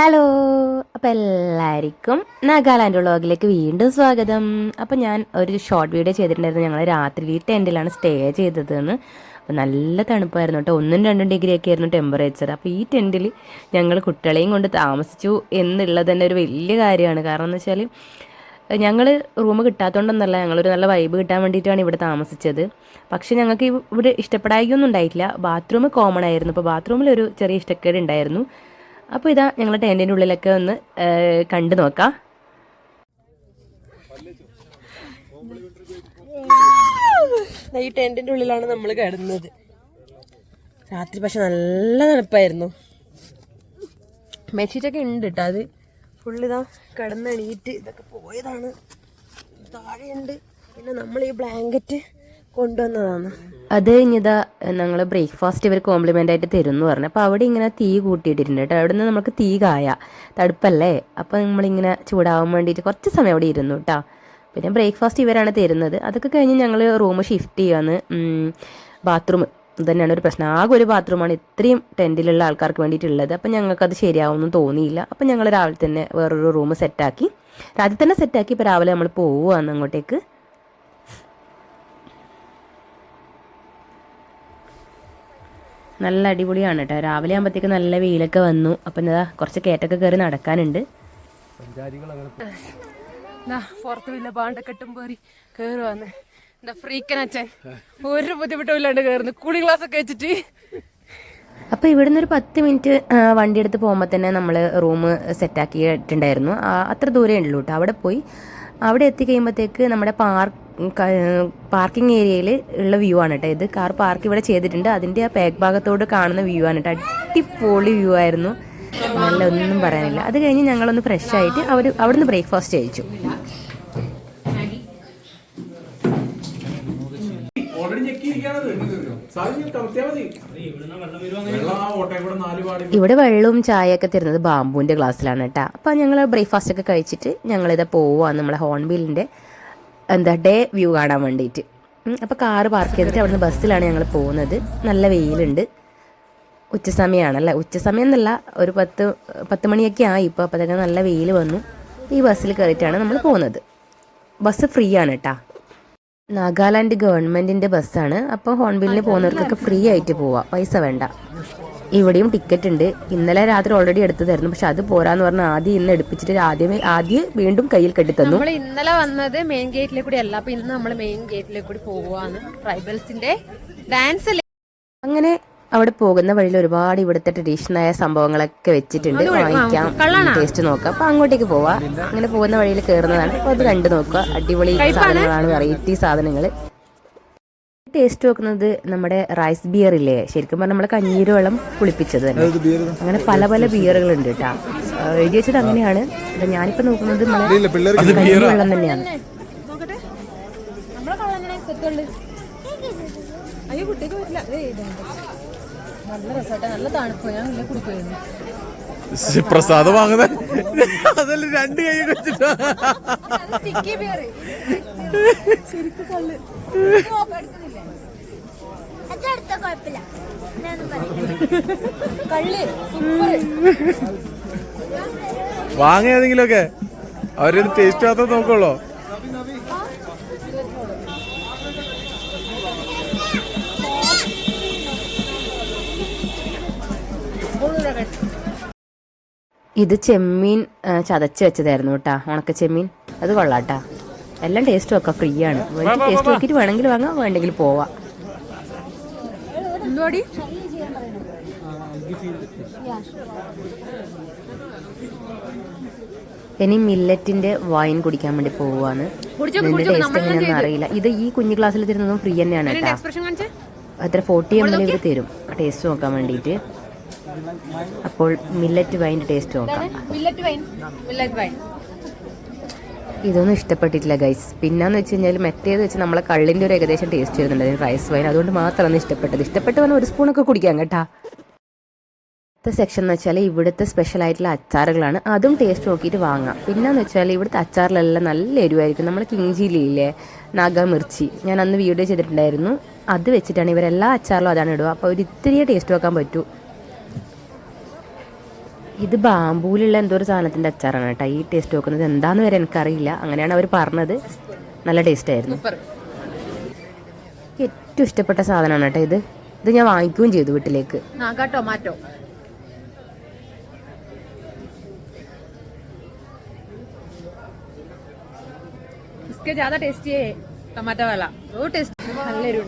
Hello അപ്പോൾ എല്ലാവർക്കും നാഗാലാൻഡ് വ്ളോഗിലേക്ക് വീണ്ടും സ്വാഗതം. അപ്പോൾ ഞാൻ ഒരു ഷോർട്ട് വീഡിയോ ചെയ്തിട്ടുണ്ടായിരുന്നു. ഞങ്ങൾ രാത്രി ടെന്റിലാണ് സ്റ്റേ ചെയ്തതെന്ന്. അപ്പോൾ നല്ല തണുപ്പായിരുന്നു കേട്ടോ. ഒന്നും രണ്ടും ഡിഗ്രി ഒക്കെ ആയിരുന്നു ടെമ്പറേച്ചർ അപ്പോൾ ഈ ടെന്റിൽ ഞങ്ങൾ കുട്ടികളെയും കൊണ്ട് താമസിച്ചു എന്നുള്ളത് തന്നെ ഒരു വലിയ കാര്യമാണ്. കാരണം എന്ന് വെച്ചാൽ ഞങ്ങൾ റൂം കിട്ടാത്തതുകൊണ്ടൊന്നല്ല ഞങ്ങളൊരു നല്ല വൈബ് കിട്ടാൻ വേണ്ടിയിട്ടാണ് ഇവിടെ താമസിച്ചത്. പക്ഷെ ഞങ്ങൾക്ക് ഇവ- ഇവിടെ ഇഷ്ടപ്പെടായികയൊന്നും ഉണ്ടായിട്ടില്ല. ബാത്റൂം കോമൺ ആയിരുന്നു. അപ്പോൾ ബാത്റൂമിൽ ഒരു ചെറിയ ഇഷ്ടക്കേട് ഉണ്ടായിരുന്നു അപ്പോൾ ഇതാ ഞങ്ങൾ ടെന്റിന്റെ ഉള്ളിലൊക്കെ ഒന്ന് കണ്ടു നോക്കാം. ഈ ടെന്റിന്റെ ഉള്ളിലാണ് നമ്മൾ കിടന്നത്. രാത്രി പക്ഷെ നല്ല തണുപ്പായിരുന്നു. ബെഡ്ഷീറ്റൊക്കെ ഉണ്ട് കേട്ടോ അത്. ഫുള്ളിതാ കിടന്നെണീറ്റ് ഇതൊക്കെ പോയതാണ്. താഴെയുണ്ട്. പിന്നെ നമ്മൾ ഈ ബ്ലാങ്കറ്റ് കൊണ്ടുവന്നതാണ്. അത് കഴിഞ്ഞതാ ഞങ്ങൾ ബ്രേക്ക്ഫാസ്റ്റ് ഇവർ കോംപ്ലിമെന്റ് ആയിട്ട് തരും എന്ന് പറഞ്ഞു. അപ്പോൾ അവിടെ ഇങ്ങനെ തീ കൂട്ടിയിട്ടിട്ടുണ്ട് കേട്ടോ. അവിടെ നിന്ന് നമുക്ക് തീ കായ. തടുപ്പല്ലേ അപ്പോൾ നമ്മളിങ്ങനെ ചൂടാവാൻ വേണ്ടിയിട്ട് കുറച്ച് സമയം അവിടെ ഇരുന്നു കേട്ടോ. പിന്നെ ബ്രേക്ക്ഫാസ്റ്റ് ഇവരാണ് തരുന്നത്. അതൊക്കെ കഴിഞ്ഞ് ഞങ്ങൾ റൂം ഷിഫ്റ്റ് ചെയ്യാന്ന് ബാത്റൂം തന്നെയാണ് ഒരു പ്രശ്നം. ആകെ ഒരു ബാത്റൂമാണ് ഇത്രയും ടെന്റിലുള്ള ആൾക്കാർക്ക് വേണ്ടിയിട്ടുള്ളത്. അപ്പം ഞങ്ങൾക്കത് ശരിയാവുമെന്ന് തോന്നിയില്ല. അപ്പം ഞങ്ങൾ രാവിലെ തന്നെ വേറൊരു റൂം സെറ്റാക്കി രാത്രി തന്നെ സെറ്റാക്കി ഇപ്പോൾ രാവിലെ നമ്മൾ പോവുകയാണ് അങ്ങോട്ടേക്ക്. നല്ല അടിപൊളിയാണ് കേട്ടോ രാവിലെ ആകുമ്പോഴത്തേക്ക് നല്ല വെയിലൊക്കെ വന്നു. അപ്പം എന്താ കുറച്ച് കയറ്റൊക്കെ കയറി നടക്കാനുണ്ട്. പുറത്ത് പിന്നെ പാണ്ടക്കെട്ടും പേറി കയറുവാന്ന് എന്താ ഫ്രീക്കൻ അച്ഛൻ. ഒരു ബുദ്ധിമുട്ടും ഇല്ലാണ്ട് കയറുന്നു കൂളിംഗ് ഗ്ലാസ് ഒക്കെ വെച്ചിട്ട്. അപ്പോൾ ഇവിടുന്ന് ഒരു പത്ത് മിനിറ്റ് വണ്ടി എടുത്ത് പോകുമ്പോൾ തന്നെ നമ്മൾ റൂം സെറ്റാക്കിയിട്ടുണ്ടായിരുന്നു. അത്ര ദൂരമേ ഉള്ളൂ കേട്ടോ അവിടെ പോയി. അവിടെ എത്തിക്കഴിയുമ്പോഴത്തേക്ക് നമ്മുടെ പാർക്ക് പാർക്കിംഗ് ഏരിയയിൽ ഉള്ള വ്യൂ ആണ് കേട്ടോ ഇത്. കാർ പാർക്ക് ഇവിടെ ചെയ്തിട്ടുണ്ട്. അതിന്റെ ആ പാക്ക് ഭാഗത്തോട് കാണുന്ന വ്യൂ ആണ് കേട്ടോ. അടിപൊളി വ്യൂ ആയിരുന്നു. നല്ല ഒന്നും പറയാനില്ല. അത് കഴിഞ്ഞ് ഞങ്ങളൊന്ന് ഫ്രഷ് ആയിട്ട് അവർ അവിടുന്ന് ബ്രേക്ക്ഫാസ്റ്റ് കഴിച്ചു. ഇവിടെ വെള്ളവും ചായയൊക്കെ തരുന്നത് ബാമ്പുവിന്റെ ഗ്ലാസ്സിലാണ് കേട്ടോ. അപ്പോൾ ഞങ്ങൾ ബ്രേക്ക്ഫാസ്റ്റ് ഒക്കെ കഴിച്ചിട്ട് ഞങ്ങളിത് പോവാ. നമ്മളെ ഹോൺബില്ലിന്റെ എന്താ ഡേ വ്യൂ കാണാൻ വേണ്ടിയിട്ട് അപ്പോൾ കാറ് പാർക്ക് ചെയ്തിട്ട് അവിടുന്ന് ബസ്സിലാണ് ഞങ്ങൾ പോകുന്നത്. നല്ല വെയിലുണ്ട്. ഉച്ച സമയമാണല്ലേ ഉച്ച സമയം എന്നല്ല ഒരു പത്ത് പത്ത് മണിയൊക്കെ ആയി ഇപ്പോൾ അപ്പോഴത്തേക്ക് നല്ല വെയിൽ വന്നു. ഈ ബസ്സിൽ കയറിയിട്ടാണ് നമ്മൾ പോകുന്നത്. ബസ് ഫ്രീ ആണ് കേട്ടാ നാഗാലാൻഡ് ഗവൺമെന്റിന്റെ ബസ്സാണ്. അപ്പോൾ ഹോൺബില്ലിന് പോകുന്നവർക്കൊക്കെ ഫ്രീ ആയിട്ട് പോവാം. പൈസ വേണ്ട. ഇവിടെയും ടിക്കറ്റ് ഉണ്ട്. ഇന്നലെ രാത്രി ഓൾറെഡി എടുത്തതായിരുന്നു. പക്ഷെ അത് പോരാന്ന് പറഞ്ഞ ആദ്യം ഇന്ന് എടുപ്പിച്ചിട്ട് ആദ്യമേ ആദ്യം വീണ്ടും കയ്യിൽ കെട്ടി തന്നു. നമ്മൾ ഇന്നലെ വന്നത് മെയിൻ ഗേറ്റിലെ കൂടി അല്ല അപ്പൊ ഇന്ന് നമ്മൾ മെയിൻ ഗേറ്റിലെ കൂടി പോവാന്ന് ട്രൈബൽസിന്റെ ഡാൻസ് അങ്ങനെ അവിടെ പോകുന്ന വഴിയിൽ ഒരുപാട് ഇവിടുത്തെ ട്രഡീഷണലായ സംഭവങ്ങളൊക്കെ വെച്ചിട്ടുണ്ട്. വാങ്ങിക്കാം. ടേസ്റ്റ് നോക്കാം. അപ്പൊ അങ്ങോട്ടേക്ക് പോവാ. അങ്ങനെ പോകുന്ന വഴിയിൽ കയറുന്നതാണ് അപ്പൊ അത് കണ്ടു നോക്കുക. അടിപൊളി സാധനങ്ങളാണ്. വെറൈറ്റി സാധനങ്ങൾ ടേസ്റ്റ് നോക്കുന്നത് നമ്മുടെ റൈസ് ബിയർ ഇല്ലേ? ശരിക്കും പറഞ്ഞാൽ നമ്മളെ കഞ്ഞീര് വെള്ളം പുളിപ്പിച്ചത് തന്നെ. അങ്ങനെ പല പല ബിയറുകൾ ഉണ്ട് കേട്ടോ എഴുതി വെച്ചത് അങ്ങനെയാണ്. ഞാനിപ്പോ നോക്കുന്നത് നമ്മളെ വെള്ളം തന്നെയാണ്. പ്രസാദം വാങ്ങുന്നത് അതല്ല രണ്ട് കൈ വെച്ചിട്ടാ. അച്ചടുത്ത വാങ്ങ ഏതെങ്കിലുമൊക്കെ. അവരൊരു ടേസ്റ്റ് മാത്രം നോക്കുള്ളൂ? ഇത് ചെമ്മീൻ ചതച്ച് വെച്ചതായിരുന്നു കേട്ടാ. ഉണക്ക ചെമ്മീൻ. അത് കൊള്ളാട്ടാ എല്ലാം ടേസ്റ്റ് നോക്കാം ഫ്രീ ആണ്. ടേസ്റ്റ് നോക്കിയിട്ട് വേണമെങ്കിൽ വാങ്ങാം വേണ്ടെങ്കിൽ പോവാം. എന്തുവാടി? ഇനി മില്ലറ്റിന്റെ വൈൻ കുടിക്കാൻ വേണ്ടി പോവാണ് ഇതിന്റെ ടേസ്റ്റ് എങ്ങനെയാണെന്ന് അറിയില്ല. ഇത് ഈ കുഞ്ഞു ക്ലാസ്സിൽ തരുന്നതും ഫ്രീ തന്നെയാണ് കേട്ടാ. അത്ര ഫോർട്ടി എം എൽ ഇവർ തരും. ടേസ്റ്റ് നോക്കാൻ വേണ്ടിയിട്ട്. അപ്പോൾ മില്ലറ്റ് വൈന്റെ ടേസ്റ്റ് നോക്കാം. മില്ലറ്റ് വൈൻ മില്ലറ്റ് വൈൻ ഇതൊന്നും ഇഷ്ടപ്പെട്ടിട്ടില്ല ഗൈസ് പിന്നെന്ന് വെച്ച് കഴിഞ്ഞാൽ മറ്റേത് വെച്ച് നമ്മളെ കള്ളിന്റെ ഒരു ഏകദേശം ടേസ്റ്റ് വരുന്നുണ്ട്. റൈസ് വൈൻ അതുകൊണ്ട് മാത്രമാണ് ഇഷ്ടപ്പെട്ടത്. ഇഷ്ടപ്പെട്ട് പറഞ്ഞാൽ ഒരു സ്പൂണൊക്കെ കുടിക്കാം കേട്ടാ. അടുത്ത സെക്ഷൻ എന്ന് വെച്ചാൽ ഇവിടുത്തെ സ്പെഷ്യൽ ആയിട്ടുള്ള അച്ചാറുകളാണ്. അതും ടേസ്റ്റ് നോക്കിയിട്ട് വാങ്ങാം. പിന്നെന്ന് വെച്ചാൽ ഇവിടുത്തെ അച്ചാറിലെല്ലാം നല്ല എരിവായിരിക്കും. നമ്മൾ കിങ് നാഗമിർച്ചി ഞാൻ അന്ന് വീഡിയോ ചെയ്തിട്ടുണ്ടായിരുന്നു. അത് വെച്ചിട്ടാണ് ഇവരെല്ലാ അച്ചാറിലും അതാണ് ഇടുക. അപ്പോൾ ഒരു ടേസ്റ്റ് വെക്കാൻ പറ്റൂ. ഇത് ബാമ്പൂലുള്ള എന്തോ ഒരു സാധനത്തിന്റെ അച്ചാറാണ് കേട്ടോ. ഈ ടേസ്റ്റ് നോക്കുന്നത്. എന്താന്ന് വരെ എനിക്കറിയില്ല. അങ്ങനെയാണ് അവർ പറഞ്ഞത്. നല്ല ടേസ്റ്റ് ആയിരുന്നു. ഏറ്റവും ഇഷ്ടപ്പെട്ട സാധനമാണ് കേട്ടോ ഇത്. ഇത് ഞാൻ വാങ്ങിക്കുകയും ചെയ്തു വീട്ടിലേക്ക്. ടൊമാറ്റോ. ടേസ്റ്റ് ടൊമാറ്റോ ടേസ്റ്റ് നല്ലൊരു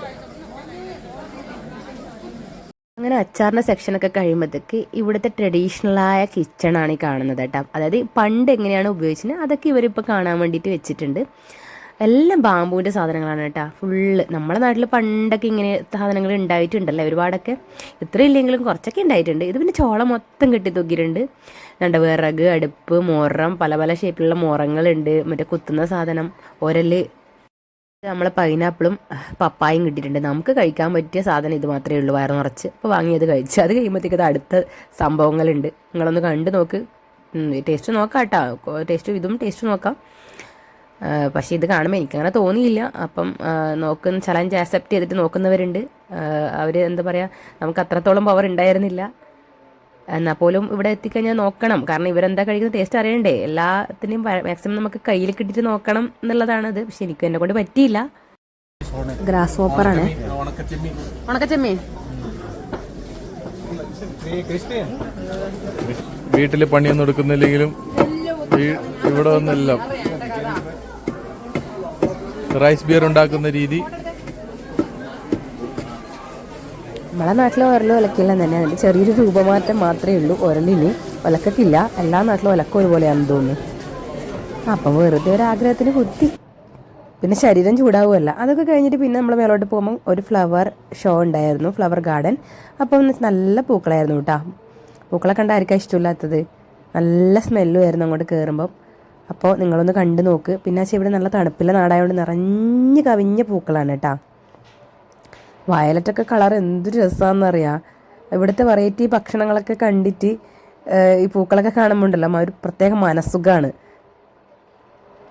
അങ്ങനെ അച്ചാറിന്റെ സെക്ഷനൊക്കെ കഴിയുമ്പോഴത്തേക്ക് ഇവിടുത്തെ ട്രഡീഷണലായ കിച്ചണാണ് ഈ കാണുന്നത് കേട്ടോ. അതായത് പണ്ട് എങ്ങനെയാണ് ഉപയോഗിച്ചത് അതൊക്കെ ഇവരിപ്പോൾ കാണാൻ വേണ്ടിയിട്ട് വെച്ചിട്ടുണ്ട്. എല്ലാം ബാമ്പുവിന്റെ സാധനങ്ങളാണ് കേട്ടോ. ഫുള്ള് നമ്മുടെ നാട്ടിൽ പണ്ടൊക്കെ ഇങ്ങനെ സാധനങ്ങൾ ഉണ്ടായിട്ടുണ്ടല്ലേ ഒരുപാടൊക്കെ. ഇത്ര ഇല്ലെങ്കിലും കുറച്ചൊക്കെ ഉണ്ടായിട്ടുണ്ട്. ഇത് പിന്നെ ചോളം മൊത്തം കെട്ടി തൂക്കിയിട്ടുണ്ട്. രണ്ട് വിറക് അടുപ്പ് മോറം പല പല ഷേപ്പിലുള്ള മോറങ്ങളുണ്ട്. മറ്റേ കുത്തുന്ന സാധനം ഒരൽ നമ്മളെ പൈനാപ്പിളും പപ്പായും കിട്ടിയിട്ടുണ്ട്. നമുക്ക് കഴിക്കാൻ പറ്റിയ സാധനം ഇത് മാത്രമേ ഉള്ളൂ വയറ് നിറച്ച് അപ്പോൾ വാങ്ങിയത് കഴിച്ച്. അത് കഴിയുമ്പോഴത്തേക്ക് അടുത്ത സംഭവങ്ങളുണ്ട്. നിങ്ങളൊന്ന് കണ്ടു നോക്ക്. ടേസ്റ്റ് നോക്കാം കേട്ടോ ടേസ്റ്റ് ഇതും ടേസ്റ്റ് നോക്കാം. പക്ഷേ ഇത് കാണുമ്പോൾ എനിക്കങ്ങനെ തോന്നിയില്ല. അപ്പം നോക്കുന്ന ചലഞ്ച് ആക്സെപ്റ്റ് ചെയ്തിട്ട് നോക്കുന്നവരുണ്ട്. അവർ എന്താ പറയുക നമുക്ക് അത്രത്തോളം പവർ ഉണ്ടായിരുന്നില്ല. എന്നാൽ പോലും ഇവിടെ എത്തിക്കഴിഞ്ഞാൽ നോക്കണം. കാരണം ഇവരെന്താ കഴിക്കുന്ന ടേസ്റ്റ് അറിയണ്ടേ. എല്ലാത്തിനും മാക്സിമം നമുക്ക് കയ്യിൽ കിട്ടിയിട്ട് നോക്കണം എന്നുള്ളതാണ് എന്നുള്ളതാണത് പക്ഷെ എനിക്ക് എന്നെ കൊണ്ട് പറ്റിയില്ല. ഗ്രാസ് ഓപ്പറാണ് ഉണക്കച്ചെമ്മീൻ വീട്ടിൽ പണിയൊന്നും എടുക്കുന്നില്ലെങ്കിലും ഇവിടെ വന്നെല്ലാം. റൈസ് ബിയർ ഉണ്ടാക്കുന്ന രീതി. നമ്മളെ നാട്ടിൽ ഉരലും ഒലക്കില്ല തന്നെ. അതിന്റെ ചെറിയൊരു രൂപമാറ്റം മാത്രമേ ഉള്ളൂ. ഉരലിന് ഒലക്കത്തില്ല. എല്ലാ നാട്ടിലും ഒലക്ക ഒരുപോലെയാണെന്ന് തോന്നുന്നു. അപ്പം വെറുതെ ഒരു ആഗ്രഹത്തിന് കുത്തി. പിന്നെ ശരീരം ചൂടാവുമല്ല അതൊക്കെ കഴിഞ്ഞിട്ട് പിന്നെ നമ്മൾ മേലോട്ട് പോകുമ്പോൾ ഒരു ഫ്ലവർ ഷോ ഉണ്ടായിരുന്നു. ഫ്ലവർ ഗാർഡൻ അപ്പം നല്ല പൂക്കളായിരുന്നു കേട്ടോ. പൂക്കളെ കണ്ട ആർക്കാ ഇഷ്ടമില്ലാത്തത്? നല്ല സ്മെല്ലും ആയിരുന്നു അങ്ങോട്ട് കയറുമ്പം അപ്പോൾ നിങ്ങളൊന്ന് കണ്ടു നോക്ക്. പിന്നെ ഇവിടെ നല്ല തണുപ്പിലെ നാടായതുകൊണ്ട് നിറഞ്ഞ് കവിഞ്ഞ പൂക്കളാണ് കേട്ടോ. വയലറ്റൊക്കെ കളർ എന്തൊരു രസമാണെന്നറിയാം ഇവിടുത്തെ വെറൈറ്റി ഭക്ഷണങ്ങളൊക്കെ കണ്ടിട്ട് ഈ പൂക്കളൊക്കെ കാണുമ്പോൾ ഉണ്ടല്ലോ ഒരു പ്രത്യേക മനസ്സുഖമാണ്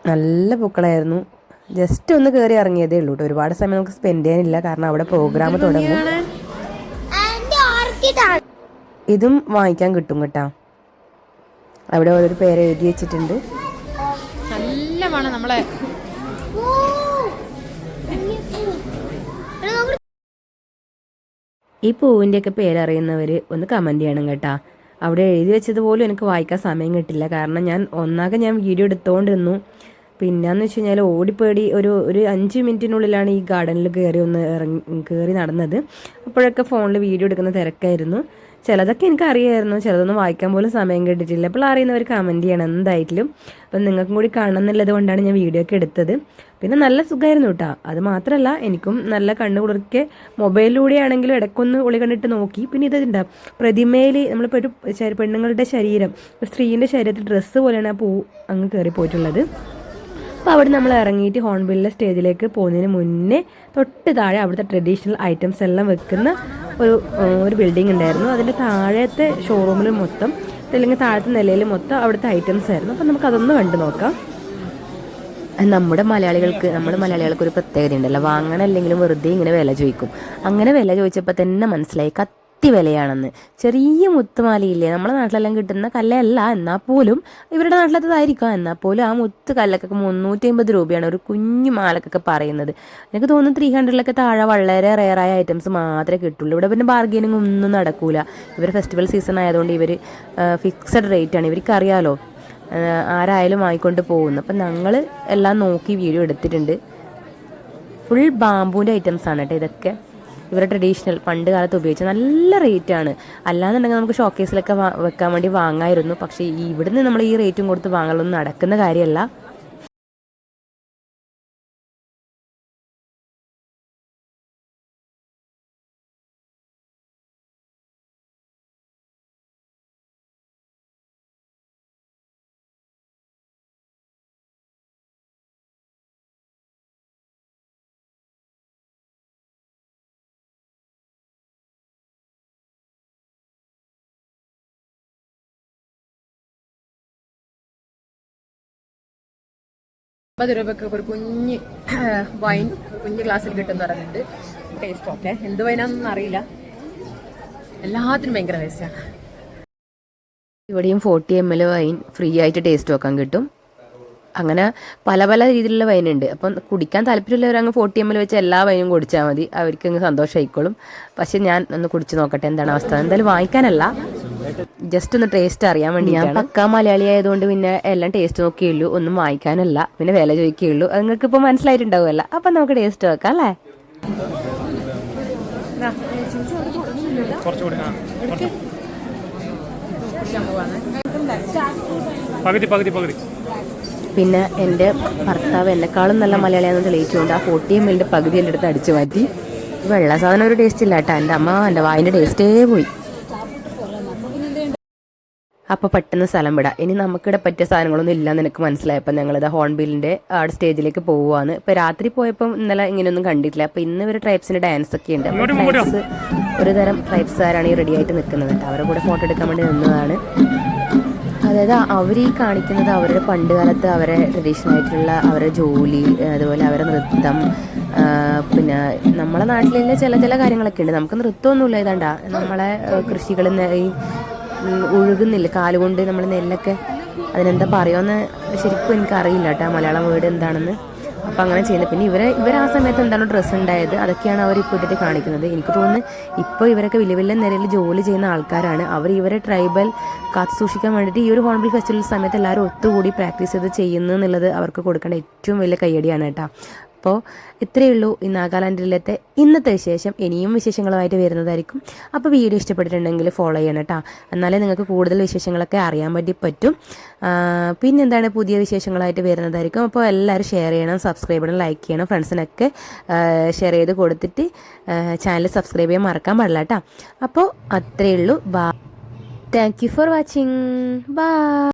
നല്ല പൂക്കളായിരുന്നു. ജസ്റ്റ് ഒന്ന് കയറി ഇറങ്ങിയതേ ഉള്ളൂ കേട്ടോ ഒരുപാട് സമയം നമുക്ക് സ്പെൻഡ് ചെയ്യാനില്ല. കാരണം അവിടെ പ്രോഗ്രാം തുടങ്ങും. ആൻഡ് ഓർക്കിഡാണ് ഇതും വാങ്ങിക്കാൻ കിട്ടും കേട്ടോ. അവിടെ ഓരോരു പേര് എഴുതി വെച്ചിട്ടുണ്ട്. നല്ല മണം നമ്മളെ ഈ പൂവിന്റെയൊക്കെ പേരറിയുന്നവർ ഒന്ന് കമന്റ് ചെയ്യണം കേട്ടോ. അവിടെ എഴുതി വെച്ചത് പോലും എനിക്ക് വായിക്കാൻ സമയം കിട്ടില്ല. കാരണം ഞാൻ ഒന്നാകെ ഞാൻ വീഡിയോ എടുത്തുകൊണ്ടിരുന്നു പിന്നെന്ന് വെച്ച് കഴിഞ്ഞാൽ ഓടിപ്പേടി ഒരു ഒരു അഞ്ച് മിനിറ്റിനുള്ളിലാണ് ഈ ഗാർഡനിൽ കയറി ഒന്ന് ഇറങ്ങി കയറി നടന്നത്. അപ്പോഴൊക്കെ ഫോണിൽ വീഡിയോ എടുക്കുന്ന തിരക്കായിരുന്നു. ചിലതൊക്കെ എനിക്ക് അറിയായിരുന്നു ചിലതൊന്നും വായിക്കാൻ പോലും സമയം കിട്ടിയിട്ടില്ല. അപ്പോൾ അറിയുന്നവർ കമന്റ് ചെയ്യണം എന്തായിട്ടും അപ്പം നിങ്ങൾക്കും കൂടി കാണണം എന്നുള്ളത് കൊണ്ടാണ് ഞാൻ വീഡിയോ ഒക്കെ എടുത്തത്. പിന്നെ നല്ല സുഖമായിരുന്നു കേട്ടോ. അത് മാത്രമല്ല എനിക്കും നല്ല കണ്ണു കുളിർക്കെ മൊബൈലിലൂടെ ആണെങ്കിലും ഇടയ്ക്കൊന്ന് ഒളി കണ്ടിട്ട് നോക്കി. പിന്നെ ഇതുണ്ടാ പ്രതിമയിൽ നമ്മളിപ്പോൾ ഒരു പെണ്ണുങ്ങളുടെ ശരീരം ഒരു ശരീരത്തിൽ ഡ്രസ്സ് പോലെയാണ് ആ പൂ അങ്ങ് കയറി പോയിട്ടുള്ളത് അപ്പോൾ അവിടെ നമ്മൾ ഇറങ്ങിയിട്ട് ഹോൺബില്ലിലെ സ്റ്റേജിലേക്ക് പോകുന്നതിന് മുന്നേ തൊട്ട് താഴെ അവിടുത്തെ ട്രഡീഷണൽ ഐറ്റംസ് എല്ലാം വെക്കുന്ന ഒരു ഒരു ബിൽഡിംഗ് ഉണ്ടായിരുന്നു. അതിന്റെ താഴത്തെ ഷോറൂമിൽ മൊത്തം അല്ലെങ്കിൽ താഴത്തെ നിലയിൽ മൊത്തം അവിടുത്തെ ഐറ്റംസ് ആയിരുന്നു. അപ്പോൾ നമുക്ക് അതൊന്ന് കണ്ടു നോക്കാം. നമ്മുടെ മലയാളികൾക്ക് നമ്മുടെ മലയാളികൾക്ക് ഒരു പ്രത്യേകത ഉണ്ടല്ലോ വാങ്ങണമല്ലെങ്കിലും വെറുതെ ഇങ്ങനെ വില ചോദിക്കും. അങ്ങനെ വില ചോദിച്ചപ്പോൾ തന്നെ മനസ്സിലായി കത്തി വിലയാണെന്ന് ചെറിയ മുത്തുമാലയില്ലേ നമ്മുടെ നാട്ടിലെല്ലാം കിട്ടുന്ന കല്ലല്ല എന്നാൽ പോലും ഇവരുടെ നാട്ടിലത്തതായിരിക്കാം. എന്നാൽ പോലും ആ മുത്ത് കല്ലൊക്കെ മുന്നൂറ്റി അമ്പത് രൂപയാണ് ഒരു കുഞ്ഞു മാലക്കൊക്കെ പറയുന്നത്. എനിക്ക് തോന്നുന്നു ത്രീ ഹൺഡ്രഡിലൊക്കെ താഴെ വളരെ റെയറായ ഐറ്റംസ് മാത്രമേ കിട്ടുള്ളൂ. ഇവിടെ പിന്നെ ബാർഗെയിനിങ് ഒന്നും നടക്കൂല. ഇവർ ഫെസ്റ്റിവൽ സീസൺ ആയതുകൊണ്ട് ഇവർ ഫിക്സഡ് റേറ്റ് ആണ്. ഇവർക്ക് അറിയാലോ ആരായാലും വാങ്ങിക്കൊണ്ട് പോകുന്നു. അപ്പം ഞങ്ങൾ എല്ലാം നോക്കി വീഡിയോ എടുത്തിട്ടുണ്ട്. ഫുൾ ബാമ്പൂന്റെ ഐറ്റംസ് ആണ് കേട്ടോ ഇതൊക്കെ. ഇവരുടെ ട്രഡീഷണൽ പണ്ട് കാലത്ത് ഉപയോഗിച്ച നല്ല റേറ്റ് ആണ്. അല്ലാന്നുണ്ടെങ്കിൽ നമുക്ക് ഷോക്കേസിലൊക്കെ വെക്കാൻ വേണ്ടി വാങ്ങായിരുന്നു. പക്ഷേ ഇവിടുന്ന് നമ്മൾ ഈ റേറ്റും കൊടുത്ത് വാങ്ങലൊന്നും നടക്കുന്ന കാര്യമല്ല. അമ്പത് രൂപയ്ക്ക് ഒരു കുഞ്ഞ് വൈൻ കുഞ്ഞ് ഗ്ലാസ്സിൽ കിട്ടുന്ന പറഞ്ഞിട്ട് ടേസ്റ്റ് ഓക്കെ എന്ത് വൈനാന്നൊന്നും അറിയില്ല. എല്ലാത്തിനും ഭയങ്കര ടേസ്റ്റാണ് ഇവിടെയും forty M L wine free ആയിട്ട് ടേസ്റ്റ് നോക്കാൻ കിട്ടും. അങ്ങനെ പല പല രീതിയിലുള്ള വൈനുണ്ട് അപ്പം കുടിക്കാൻ താല്പര്യമുള്ളവർ അങ്ങ് ഫോർട്ടി എം എൽ വെച്ച് എല്ലാ വൈനും കുടിച്ചാൽ മതി. അവർക്ക് അങ്ങ് സന്തോഷമായിക്കോളും പക്ഷെ ഞാൻ ഒന്ന് കുടിച്ച് നോക്കട്ടെ. എന്താണ് അവസ്ഥ? എന്തായാലും വാങ്ങിക്കാനല്ല. ജസ്റ്റ് ഒന്ന് ടേസ്റ്റ് അറിയാൻ വേണ്ടി ഞാൻ പക്കാ മലയാളി ആയതുകൊണ്ട് പിന്നെ എല്ലാം ടേസ്റ്റ് നോക്കിയുള്ളൂ. ഒന്നും വാങ്ങിക്കാനല്ല. പിന്നെ വില ചോദിക്കുകയുള്ളൂ. അത് നിങ്ങൾക്ക് ഇപ്പോൾ മനസ്സിലായിട്ടുണ്ടാവുമല്ല. അപ്പം നമുക്ക് ടേസ്റ്റ് നോക്കാം അല്ലേ? പകുതി പകുതി പകുതി. പിന്നെ എന്റെ ഭർത്താവ് എന്നെക്കാളും നല്ല മലയാളിയാണെന്ന് തെളിയിച്ചുകൊണ്ട് ആ ഫോർട്ടി എം എല്ലിന്റെ പകുതി എന്റെ അടുത്ത് അടിച്ചു മാറ്റി. വെള്ള സാധനം ഒരു ടേസ്റ്റ് ഇല്ല കേട്ടോ എന്റെ അമ്മ എന്റെ വായിന്റെ ടേസ്റ്റേ പോയി. അപ്പോൾ പെട്ടെന്ന് സ്ഥലം വിടാം. ഇനി നമുക്കിവിടെ പറ്റിയ സാധനങ്ങളൊന്നും ഇല്ലെന്ന് എനിക്ക് മനസ്സിലായപ്പോൾ ഞങ്ങളിത് ഹോൺബില്ലിന്റെ അവിടെ സ്റ്റേജിലേക്ക് പോവുകയാണ് ഇപ്പോൾ രാത്രി പോയപ്പോൾ ഇന്നലെ ഇങ്ങനെയൊന്നും കണ്ടിട്ടില്ല. അപ്പോൾ ഇന്ന് ഒരു ട്രൈബ്സിന്റെ ഡാൻസ് ഒക്കെ ഉണ്ട്. അപ്പോൾ ട്രൈബ്സ് ഒരു തരം ട്രൈബ്സുകാരാണ് ഈ റെഡി ആയിട്ട് നിൽക്കുന്നത് അവരുടെ കൂടെ ഫോട്ടോ എടുക്കാൻ വേണ്ടി നിന്നതാണ്. അതായത് അവർ ഈ കാണിക്കുന്നത് അവരുടെ പണ്ട് കാലത്ത് അവരെ ട്രഡീഷണൽ ആയിട്ടുള്ള അവരുടെ ജോലി അതുപോലെ അവരുടെ നൃത്തം പിന്നെ നമ്മളെ നാട്ടിലുള്ള ചില ചില കാര്യങ്ങളൊക്കെ ഉണ്ട്. നമുക്ക് നൃത്തമൊന്നുമില്ല ഇതാണ്ട. നമ്മളെ കൃഷികൾ ഈ ഒഴുകുന്നില്ല. കാലുകൊണ്ട് നമ്മൾ നെല്ലൊക്കെ അതിനെന്താ പറയുമെന്ന് ശരിക്കും എനിക്കറിയില്ല കേട്ടോ മലയാളം വേർഡ് എന്താണെന്ന്. അപ്പം അങ്ങനെ ചെയ്യുന്നത് പിന്നെ ഇവരെ ഇവർ ആ സമയത്ത് എന്താണ് ഡ്രസ്സ് ഉണ്ടായത്? അതൊക്കെയാണ് അവർ ഇപ്പോൾ ഇട്ടിട്ട് കാണിക്കുന്നത്. എനിക്ക് തോന്നുന്നു ഇപ്പോൾ ഇവരൊക്കെ വലിയ വലിയ നിലയിൽ ജോലി ചെയ്യുന്ന ആൾക്കാരാണ്. അവർ ഇവരെ ട്രൈബൽ കാത്തു സൂക്ഷിക്കാൻ വേണ്ടിയിട്ട് ഈ ഒരു ഹോൺബിൾ ഫെസ്റ്റിവൽ സമയത്ത് എല്ലാവരും ഒത്തുകൂടി പ്രാക്ടീസ് ചെയ്ത് ചെയ്യുന്നു എന്നുള്ളത് അവർക്ക് കൊടുക്കേണ്ട ഏറ്റവും വലിയ കയ്യടിയാണ് കേട്ടോ. അപ്പോൾ ഇത്രയേ ഉള്ളൂ ഈ നാഗാലാൻഡിലത്തെ ഇന്നത്തെ വിശേഷം. ഇനിയും വിശേഷങ്ങളുമായിട്ട് വരുന്നതായിരിക്കും. അപ്പോൾ വീഡിയോ ഇഷ്ടപ്പെട്ടിട്ടുണ്ടെങ്കിൽ ഫോളോ ചെയ്യണം കേട്ടോ എന്നാലേ നിങ്ങൾക്ക് കൂടുതൽ വിശേഷങ്ങളൊക്കെ അറിയാൻ വേണ്ടി പറ്റും. പിന്നെ എന്താണ് പുതിയ വിശേഷങ്ങളായിട്ട് വരുന്നതായിരിക്കും. അപ്പോൾ എല്ലാവരും ഷെയർ ചെയ്യണം സബ്സ്ക്രൈബ് ചെയ്യണം ലൈക്ക് ചെയ്യണം ഫ്രണ്ട്സിനൊക്കെ ഷെയർ ചെയ്ത് കൊടുത്തിട്ട് ചാനൽ സബ്സ്ക്രൈബ് ചെയ്യാൻ മറക്കാൻ പാടില്ല കേട്ടോ അപ്പോൾ അത്രയേ ഉള്ളൂ. ബാ താങ്ക് യു ഫോർ വാച്ചിങ് ബാ